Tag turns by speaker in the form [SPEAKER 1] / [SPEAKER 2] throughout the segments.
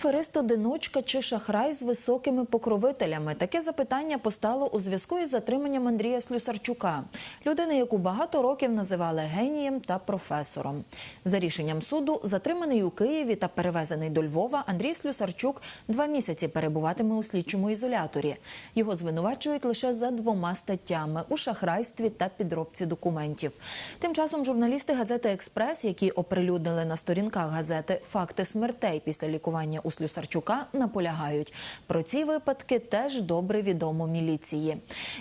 [SPEAKER 1] Аферист-одиночка чи шахрай з високими покровителями? Таке запитання постало у зв'язку із затриманням Андрія Слюсарчука, людини, яку багато років називали генієм та професором. За рішенням суду, затриманий у Києві та перевезений до Львова, Андрій Слюсарчук два місяці перебуватиме у слідчому ізоляторі. Його звинувачують лише за двома статтями у шахрайстві та підробці документів. Тим часом журналісти газети Експрес, які оприлюднили на сторінках газети факти смертей після лікування у Слюсарчука, наполягають. Про ці випадки теж добре відомо міліції.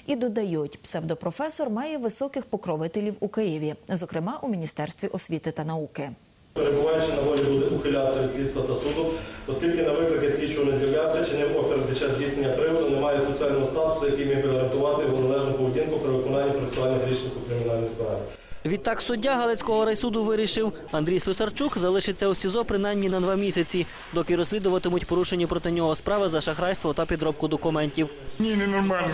[SPEAKER 1] І додають, псевдопрофесор має високих покровителів у Києві, зокрема у міністерстві освіти та науки.
[SPEAKER 2] Перебуваючи на волі буде ухилятися від слідства та суду, оскільки на виклики слідчого не з'являвся, чи не опір під час здійснення приводу, не має соціального статусу, який міг би гарантувати його належну поведінку при виконанні процесуальних рішень у кримінальній справі.
[SPEAKER 3] Відтак суддя Галицького райсуду вирішив, Андрій Слюсарчук залишиться у СІЗО принаймні на два місяці, доки розслідуватимуть порушені проти нього справи за шахрайство та підробку документів.
[SPEAKER 4] Ні, ненормально.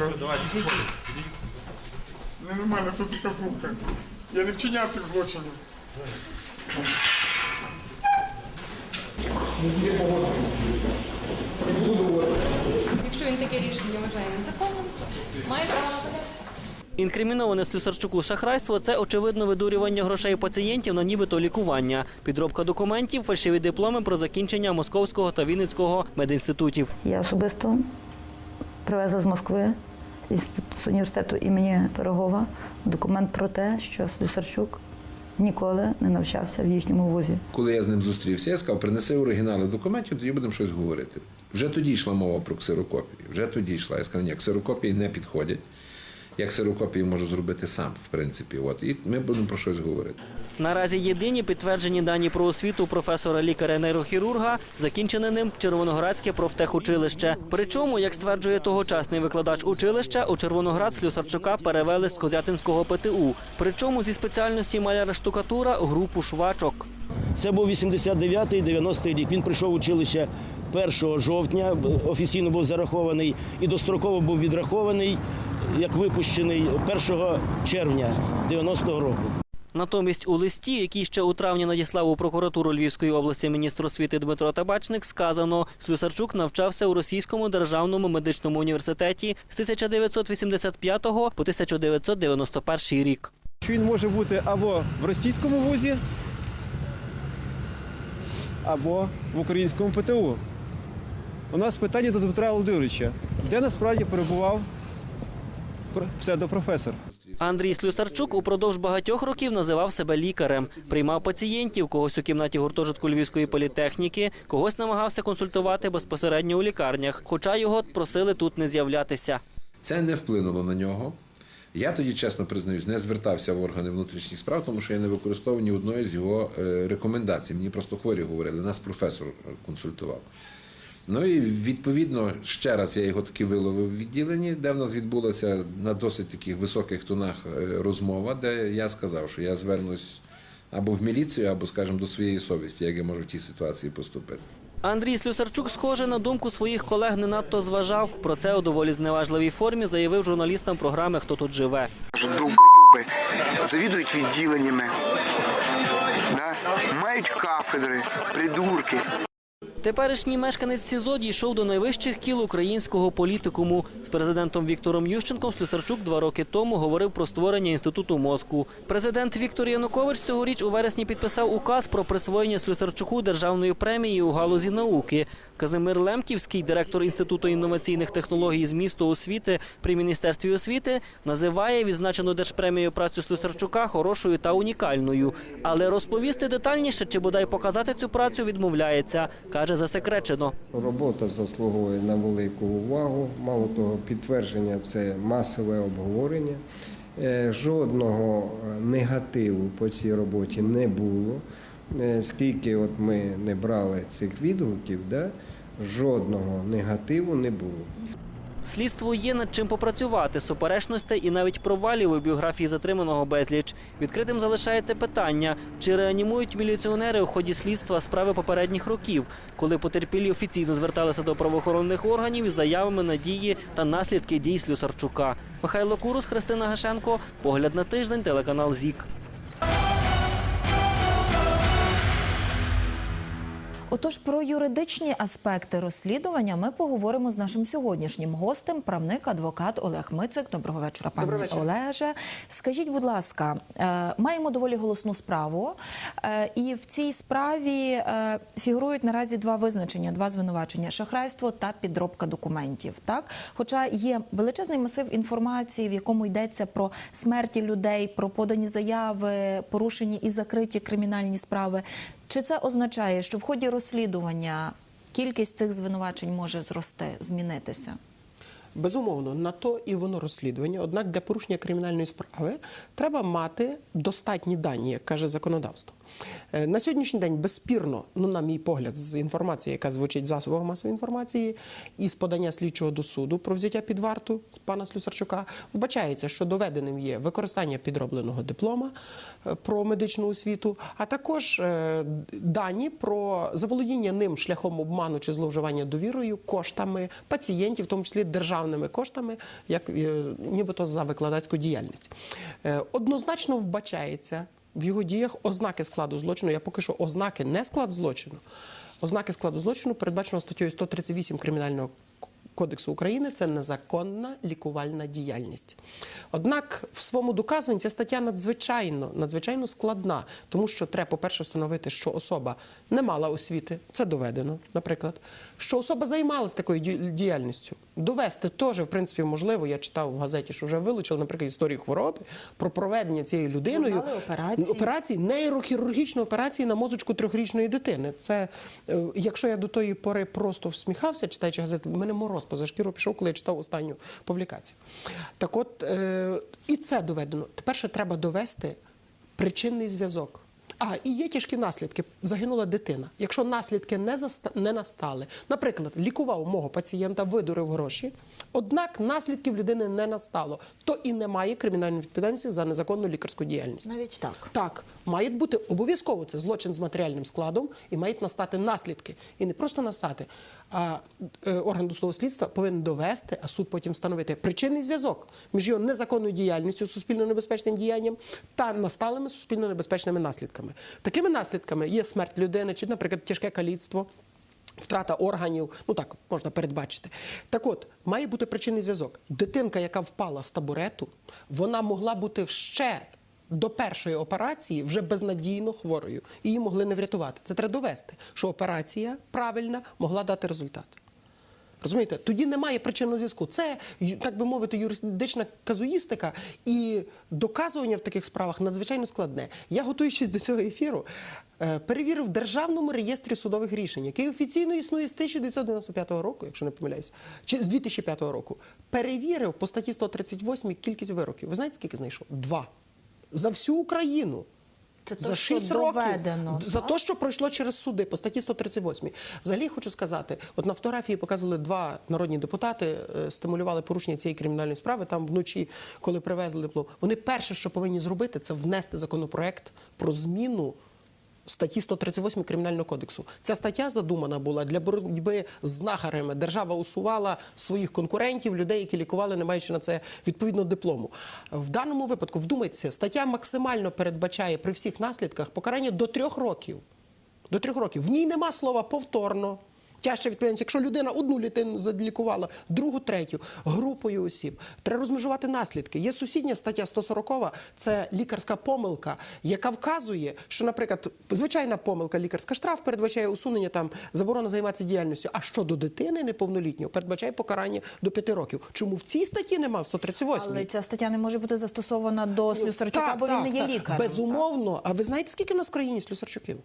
[SPEAKER 4] Ненормально, це заказуха. Я не вчиняв цих злочинів.
[SPEAKER 5] Якщо він таке рішення вважає незаконним, має право на апеляцію.
[SPEAKER 3] Інкриміноване Слюсарчуку шахрайство це очевидно видурювання грошей пацієнтів на нібито лікування, підробка документів, фальшиві дипломи про закінчення Московського та Вінницького медінститутів.
[SPEAKER 6] Я особисто привезла з Москви з університету імені Пирогова документ про те, що Слюсарчук ніколи не навчався в їхньому вузі.
[SPEAKER 7] Коли я з ним зустрівся, я сказав, принеси оригінали документів, тоді будемо щось говорити. Вже тоді йшла мова про ксерокопії. Вже тоді йшла. Я сказав, ні, ксерокопії не підходять. Я ксерокопії можу зробити сам, в принципі. От. І ми будемо про щось говорити.
[SPEAKER 3] Наразі єдині підтверджені дані про освіту професора лікаря-нейрохірурга, закінчене ним Червоноградське профтехучилище. Причому, як стверджує тогочасний викладач училища, у Червоноград Слюсарчука перевели з Козятинського ПТУ. Причому зі спеціальності маляра штукатура групу швачок.
[SPEAKER 8] Це був 89-й, 90-й рік. Він прийшов в училище 1 жовтня, офіційно був зарахований і достроково був відрахований, як випущений 1 червня 90-го року.
[SPEAKER 3] Натомість у листі, який ще у травні надіслав у прокуратуру Львівської області міністр освіти Дмитро Табачник, сказано, Слюсарчук навчався у Російському державному медичному університеті з 1985 по 1991 рік.
[SPEAKER 9] Він може бути або в російському вузі, або в українському ПТУ. У нас питання до Дмитра Володимировича, де насправді перебував пр- псевдопрофесор.
[SPEAKER 3] Андрій Слюсарчук упродовж багатьох років називав себе лікарем, приймав пацієнтів, когось у кімнаті гуртожитку Львівської політехніки, когось намагався консультувати безпосередньо у лікарнях, хоча його просили тут не з'являтися.
[SPEAKER 7] Це не вплинуло на нього. Я тоді, чесно признаюсь, не звертався в органи внутрішніх справ, тому що я не використовував ні одної з його е, рекомендацій. Мені просто хворі говорили, нас професор консультував. Ну і відповідно ще раз я його таки виловив в відділенні, де в нас відбулася на досить таких високих тонах е, розмова, де я сказав, що я звернусь або в міліцію, або, скажімо, до своєї совісті, як я можу в тій ситуації поступити.
[SPEAKER 3] Андрій Слюсарчук, схоже, на думку своїх колег не надто зважав. Про це у доволі зневажливій формі заявив журналістам програми Хто тут живе.
[SPEAKER 10] Довбойоби завідують відділеннями, да? мають кафедри, придурки.
[SPEAKER 3] Теперішній мешканець СІЗО дійшов до найвищих кіл українського політикуму. З президентом Віктором Ющенком Слюсарчук два роки тому говорив про створення інституту мозку. Президент Віктор Янукович цьогоріч у вересні підписав указ про присвоєння Слюсарчуку державної премії у галузі науки. Казимир Лемківський, директор інституту інноваційних технологій з місту освіти при міністерстві освіти, називає відзначену держпремію працю Слюсарчука хорошою та унікальною. Але розповісти детальніше чи бодай показати цю працю відмовляється. каже засекречено.
[SPEAKER 11] Робота заслуговує на велику увагу. Мало того, підтвердження це масове обговорення. Е, Жодного е, негативу по цій роботі не було. Е, Скільки от ми не брали цих відгуків, да, жодного негативу не було.
[SPEAKER 3] Слідство є над чим попрацювати, суперечностей і навіть провалів у біографії затриманого безліч. Відкритим залишається питання, чи реанімують міліціонери у ході слідства справи попередніх років, коли потерпілі офіційно зверталися до правоохоронних органів із заявами на дії та наслідки дій Слюсарчука. Михайло Курус, Христина Гашенко. Погляд на тиждень, телеканал ЗІК.
[SPEAKER 1] Отож, про юридичні аспекти розслідування ми поговоримо з нашим сьогоднішнім гостем, правник, адвокат Олег Мицик. Доброго вечора, пане
[SPEAKER 12] Доброго вечора.
[SPEAKER 1] Олеже. Скажіть, будь ласка, е, маємо доволі голосну справу, е, і в цій справі е, фігурують наразі два визначення, два звинувачення: шахрайство та підробка документів. Так, хоча є величезний масив інформації, в якому йдеться про смерті людей, про подані заяви, порушені і закриті кримінальні справи. Чи це означає, що в ході розслідування кількість цих звинувачень може зрости, змінитися?
[SPEAKER 12] Безумовно, на то і воно розслідування. Однак для порушення кримінальної справи треба мати достатні дані, як каже законодавство. Е, На сьогоднішній день безспірно, ну на мій погляд, з інформації, яка звучить в масової інформації, і з подання слідчого до суду про взяття під варту пана Слюсарчука, вбачається, що доведеним є використання підробленого диплома е, про медичну освіту, а також е, дані про заволодіння ним шляхом обману чи зловживання довірою коштами пацієнтів, в тому числі державними коштами, як нібито за викладацьку діяльність. Однозначно вбачається в його діях ознаки складу злочину. Я поки що ознаки не склад злочину. Ознаки складу злочину передбачено статтею 138 Кримінального Кодексу України це незаконна лікувальна діяльність. Однак в своєму доказуванні ця стаття надзвичайно, надзвичайно складна, тому що треба, по-перше, встановити, що особа не мала освіти, це доведено, наприклад, що особа займалася такою діяльністю. Довести теж, в принципі, можливо. Я читав в газеті, що вже вилучили, наприклад, історію хвороби про проведення цією людиною
[SPEAKER 1] операцій.
[SPEAKER 12] операції, нейрохірургічної операції на мозочку трьохрічної дитини. Це е, якщо я до тої пори просто всміхався, читаючи газету, мене мороз поза шкіру пішов, коли я читав останню публікацію. Так от е, і це доведено. Тепер ще треба довести причинний зв'язок. А і є тяжкі наслідки. Загинула дитина. Якщо наслідки не заста... не настали, наприклад, лікував мого пацієнта, видурив гроші, однак наслідків людини не настало, то і немає кримінальної відповідальності за незаконну лікарську діяльність.
[SPEAKER 1] Навіть так.
[SPEAKER 12] Так, має бути обов'язково це злочин з матеріальним складом і мають настати наслідки. І не просто настати, а е, орган досудового слідства повинен довести, а суд потім встановити причинний зв'язок між його незаконною діяльністю, суспільно небезпечним діянням та насталими суспільно небезпечними наслідками. Такими наслідками є смерть людини, чи, наприклад, тяжке каліцтво. Втрата органів, ну так можна передбачити. Так от, має бути причинний зв'язок. Дитинка, яка впала з табурету, вона могла бути ще до першої операції вже безнадійно хворою. Її могли не врятувати. Це треба довести, що операція правильна могла дати результат. Розумієте, тоді немає причинного зв'язку. Це, так би мовити, юридична казуїстика і доказування в таких справах надзвичайно складне. Я, готуючись до цього ефіру, е, перевірив в Державному реєстрі судових рішень, який офіційно існує з 1995 року, якщо не помиляюсь, чи з 2005 року. Перевірив по статті 138 кількість вироків. Ви знаєте, скільки знайшов? Два. За всю Україну.
[SPEAKER 1] Це
[SPEAKER 12] за
[SPEAKER 1] то, що
[SPEAKER 12] 6 років
[SPEAKER 1] доведено,
[SPEAKER 12] за
[SPEAKER 1] так?
[SPEAKER 12] те, що пройшло через суди по статті 138. Взагалі хочу сказати, от на фотографії показували два народні депутати, е, стимулювали порушення цієї кримінальної справи. Там вночі, коли привезли. Вони перше, що повинні зробити, це внести законопроект про зміну. Статті 138 Кримінального кодексу. Ця стаття задумана була для боротьби з знахарями. Держава усувала своїх конкурентів, людей, які лікували, не маючи на це відповідно диплому. В даному випадку, вдумайтеся, стаття максимально передбачає при всіх наслідках покарання до трьох років. До трьох років. В ній нема слова повторно. Тяжча відповідальність. Якщо людина одну дитину залікувала, другу, третю, групою осіб, треба розмежувати наслідки. Є сусідня стаття 140, це лікарська помилка, яка вказує, що, наприклад, звичайна помилка лікарська штраф передбачає усунення там заборона займатися діяльністю. А щодо дитини неповнолітнього передбачає покарання до п'яти років. Чому в цій статті немає 138?
[SPEAKER 1] Але ця стаття не може бути застосована до Слюсарчука,
[SPEAKER 12] Так,
[SPEAKER 1] бо
[SPEAKER 12] так,
[SPEAKER 1] він не є
[SPEAKER 12] так.
[SPEAKER 1] лікарем.
[SPEAKER 12] Безумовно. А ви знаєте, скільки в нас в країні слюсарчуків?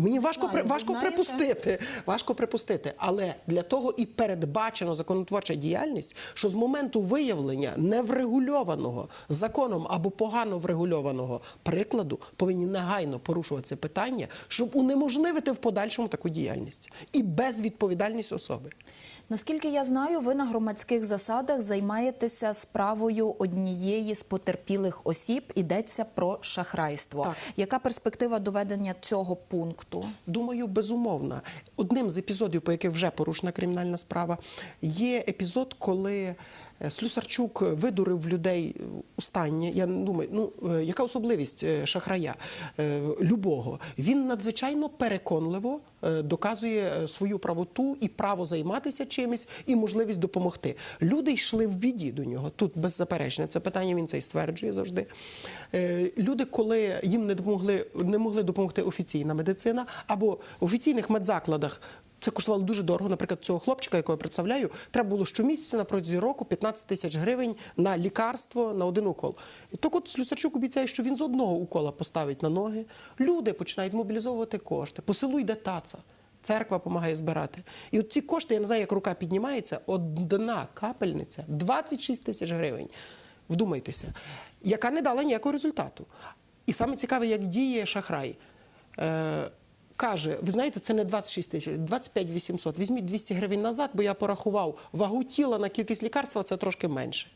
[SPEAKER 12] Мені важко, при- важко
[SPEAKER 1] знаєте?
[SPEAKER 12] припустити. Важко припустити. Але для того і передбачено законотворча діяльність, що з моменту виявлення неврегульованого законом або погано врегульованого прикладу повинні негайно порушуватися питання, щоб унеможливити в подальшому таку діяльність і безвідповідальність особи.
[SPEAKER 1] Наскільки я знаю, ви на громадських засадах займаєтеся справою однієї з потерпілих осіб. Йдеться про шахрайство.
[SPEAKER 12] Так.
[SPEAKER 1] Яка перспектива доведення цього пункту?
[SPEAKER 12] Думаю, безумовно. Одним з епізодів, по яких вже порушена кримінальна справа, є епізод, коли Слюсарчук видурив людей останнє. Я думаю, ну е, яка особливість е, шахрая е, любого? Він надзвичайно переконливо е, доказує е, свою правоту і право займатися чимось, і можливість допомогти. Люди йшли в біді до нього. Тут беззаперечне це питання. Він це і стверджує завжди. Е, Люди, коли їм не допомогли, не могли допомогти офіційна медицина або офіційних медзакладах. Це коштувало дуже дорого. Наприклад, цього хлопчика, якого я представляю, треба було щомісяця на протязі року 15 тисяч гривень на лікарство на один укол. І так от Слюсарчук обіцяє, що він з одного укола поставить на ноги. Люди починають мобілізовувати кошти. По селу йде таца. Церква допомагає збирати. І от ці кошти, я не знаю, як рука піднімається, одна капельниця 26 тисяч гривень. Вдумайтеся, яка не дала ніякого результату. І саме цікаве, як діє шахрай. Каже: ви знаєте, це не 26 тисяч, 25 800. Візьміть 200 гривень назад, бо я порахував вагу тіла на кількість лікарства, це трошки менше.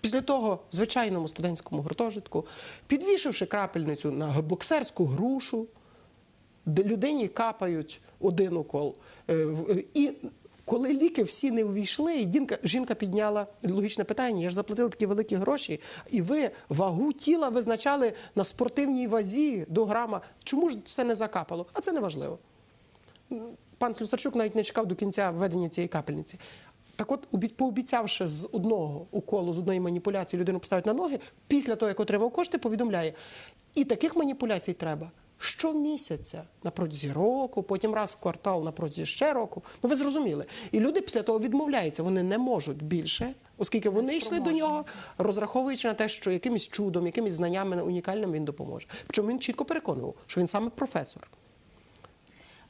[SPEAKER 12] Після того, звичайному студентському гуртожитку, підвішивши крапельницю на боксерську грушу, де людині капають один укол. Е, І коли ліки всі не увійшли, і жінка, жінка підняла логічне питання: я ж заплатила такі великі гроші, і ви вагу тіла визначали на спортивній вазі до грама. Чому ж це не закапало? А це не важливо. Пан Слюсарчук навіть не чекав до кінця введення цієї капельниці. Так от, пообіцявши з одного уколу, з одної маніпуляції людину поставити на ноги, після того, як отримав кошти, повідомляє. І таких маніпуляцій треба щомісяця на протязі року, потім раз в квартал на протязі ще року. Ну ви зрозуміли. І люди після того відмовляються. Вони не можуть більше, оскільки вони йшли до нього, розраховуючи на те, що якимось чудом, якимись знаннями унікальним він допоможе. Причому він чітко переконував, що він саме професор.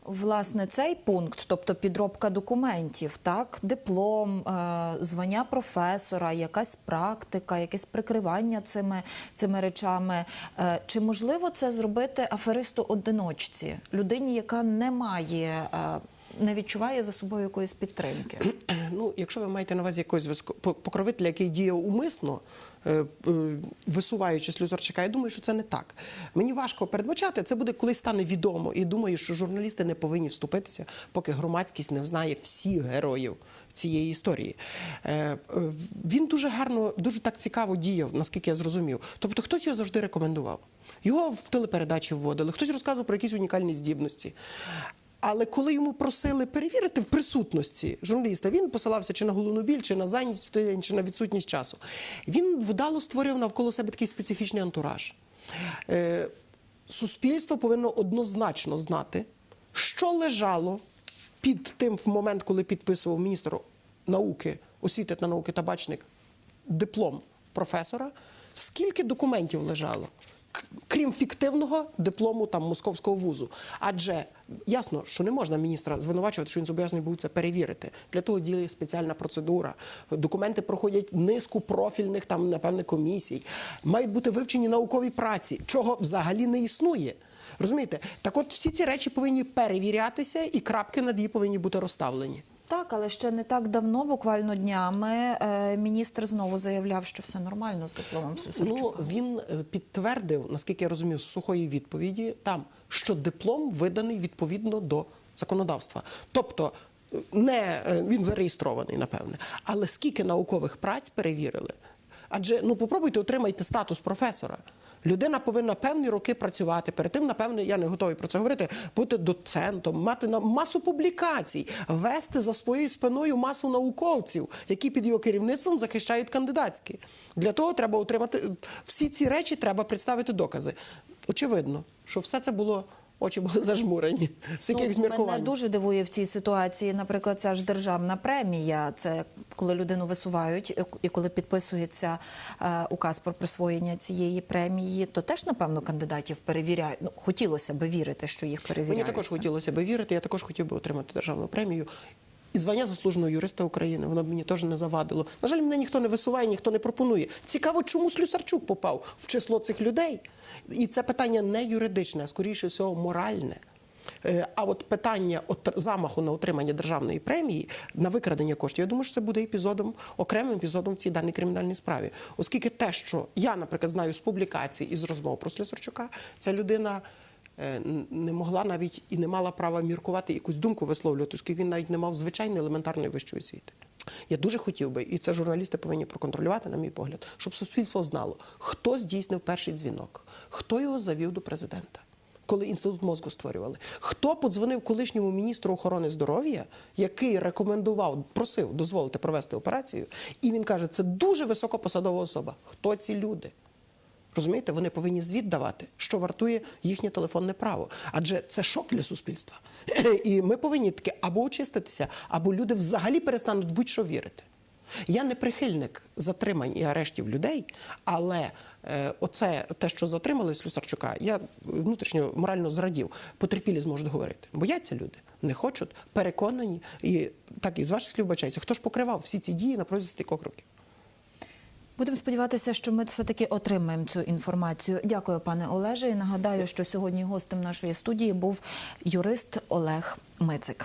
[SPEAKER 1] Власне, цей пункт, тобто підробка документів, так, диплом, е, звання професора, якась практика, якесь прикривання цими, цими речами. Е, Чи можливо це зробити аферисту-одиночці, людині, яка не має, е, не відчуває за собою якоїсь підтримки?
[SPEAKER 12] Ну, якщо ви маєте на увазі якогось покровителя, який діє умисно, е, е, висуваючи слюзарчика, я думаю, що це не так. Мені важко передбачати. Це буде коли стане відомо. І думаю, що журналісти не повинні вступитися, поки громадськість не знає всіх героїв цієї історії. Е, Він дуже гарно, дуже так цікаво діяв, наскільки я зрозумів. Тобто, хтось його завжди рекомендував. Його в телепередачі вводили, хтось розказував про якісь унікальні здібності. Але коли йому просили перевірити в присутності журналіста, він посилався чи на головну біль, чи на зайнятість чи на відсутність часу. Він вдало створив навколо себе такий специфічний антураж. Е, суспільство повинно однозначно знати, що лежало під тим в момент, коли підписував міністр науки, освіти та науки табачник диплом професора, скільки документів лежало, крім фіктивного диплому там московського вузу. Адже ясно, що не можна міністра звинувачувати, що він зобов'язаний був це перевірити. Для того діє спеціальна процедура. Документи проходять низку профільних там, напевне, комісій. Мають бути вивчені наукові праці, чого взагалі не існує. Розумієте? Так от всі ці речі повинні перевірятися, і крапки над «і» повинні бути розставлені.
[SPEAKER 1] Так, але ще не так давно, буквально днями, е, міністр знову заявляв, що все нормально з дипломом Слюсарчука.
[SPEAKER 12] Ну він е, підтвердив, наскільки я розумію, з сухої відповіді там, що диплом виданий відповідно до законодавства. Тобто е, не він зареєстрований, напевне, але скільки наукових праць перевірили? Адже ну попробуйте отримайте статус професора. Людина повинна певні роки працювати. Перед тим, напевне, я не готовий про це говорити, бути доцентом, мати на масу публікацій, вести за своєю спиною масу науковців, які під його керівництвом захищають кандидатські. Для того треба отримати всі ці речі, треба представити докази. Очевидно, що все це було. Очі були зажмурені з
[SPEAKER 1] Ну,
[SPEAKER 12] міркувань.
[SPEAKER 1] Мене дуже дивує в цій ситуації, наприклад, ця ж державна премія. Це коли людину висувають і коли підписується е, указ про присвоєння цієї премії, то теж напевно кандидатів перевіряють. Ну хотілося би вірити, що їх перевіряють.
[SPEAKER 12] Мені також хотілося би вірити. Я також хотів би отримати державну премію. І звання заслуженого юриста України, воно б мені теж не завадило. На жаль, мене ніхто не висуває, ніхто не пропонує. Цікаво, чому Слюсарчук попав в число цих людей. І це питання не юридичне, а скоріше всього моральне. Е, А от питання замаху на отримання державної премії на викрадення коштів, я думаю, що це буде епізодом, окремим епізодом в цій даній кримінальній справі. Оскільки те, що я, наприклад, знаю з публікацій і з розмов про Слюсарчука, ця людина не могла навіть і не мала права міркувати якусь думку висловлювати, оскільки він навіть не мав звичайної елементарної вищої освіти. Я дуже хотів би, і це журналісти повинні проконтролювати, на мій погляд, щоб суспільство знало, хто здійснив перший дзвінок, хто його завів до президента. Коли інститут мозку створювали, хто подзвонив колишньому міністру охорони здоров'я, який рекомендував, просив дозволити провести операцію, і він каже, це дуже високопосадова особа. Хто ці люди? Розумієте, вони повинні звіт давати, що вартує їхнє телефонне право. Адже це шок для суспільства. І ми повинні таки або очиститися, або люди взагалі перестануть будь-що вірити. Я не прихильник затримань і арештів людей, але е, оце те, що затримали Слюсарчука, я внутрішньо морально зрадів. Потерпілі зможуть говорити. Бояться люди, не хочуть, переконані. І так і з ваших слів бачається, хто ж покривав всі ці дії на протязі стількох років.
[SPEAKER 1] Будемо сподіватися, що ми все-таки отримаємо цю інформацію. Дякую, пане Олеже. І нагадаю, що сьогодні гостем нашої студії був юрист Олег Мицик.